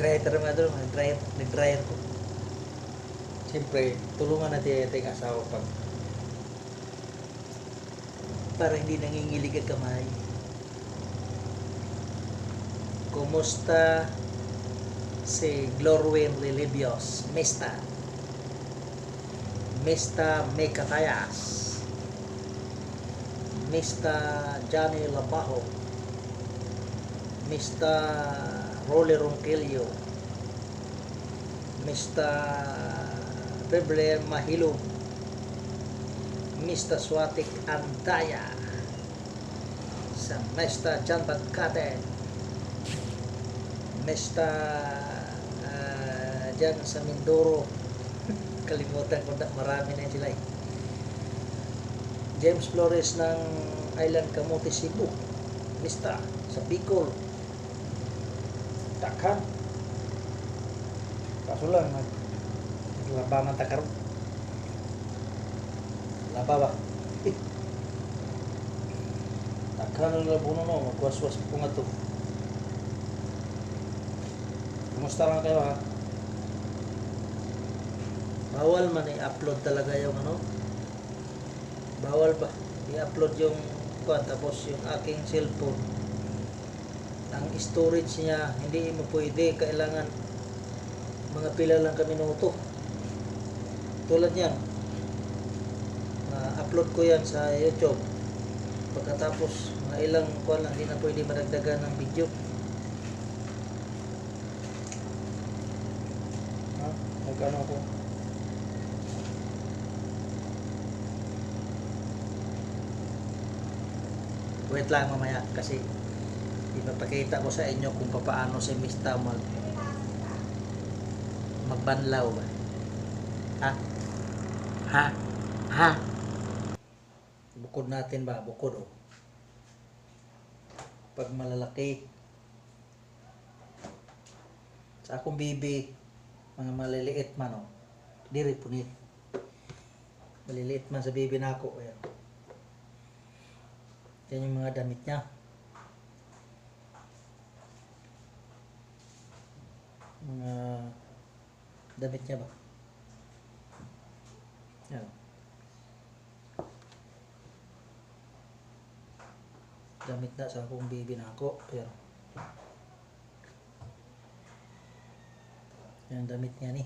Nag-dryer mga doon, nag-dryer, nag-dryer ko. Siyempre, tulungan natin yung ating asawa pag para hindi nangingilig ang kamay. Kumusta si Glorwin Lilibios? Mista. Mista Mekatayas. Mista Johnny Labajo. Mista Rolly Ronquillo. Mista Bebre Mahilog. Mr. Swatik Andaya sa Mr. John Bagkate Mr. Uh, dyan sa Mindoro kalimutan ko na marami na sila eh. James Flores ng Island Camote Cebu Mr. sa Bicol Takhan kaso lang nag labangan takaroon Laba ba? Takhan na labuno no, magwaswas ko nga to. Kumusta lang kayo ha? Bawal man i-upload talaga yung ano? Bawal ba? I-upload yung kuan tapos yung aking cellphone. Ang storage niya, hindi mo pwede, kailangan mga pila lang kami minuto. Tulad yan, upload ko yan sa YouTube pagkatapos mga ilang kuwan lang hindi na pwede madagdagan ng video ha? nagano ko wait lang mamaya kasi ipapakita ko sa inyo kung paano si Mista mag magbanlaw ba? Ha? Ha? Ha? Bukod natin ba? Bukod oh. Pag malalaki. Sa akong bibi mga maliliit man oh. Diri punit. Maliliit man sa bibi nako ayan. Yan yung mga damit niya mga damit niya ba? Yan. Damit na sa akong baby na ako pero yan damit niya ni.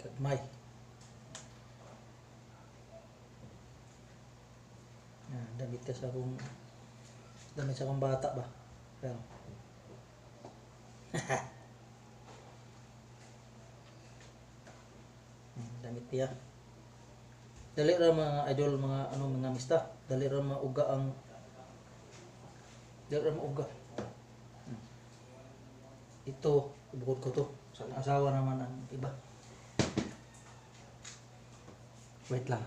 Kagmay yan damit ka sa akong damit sa akong bata ba pero damit niya dali ra mga idol mga ano mga mista dali ra mauga ang dali ra mauga. Ito bukod ko to. Sa asawa naman ang iba. Wait lang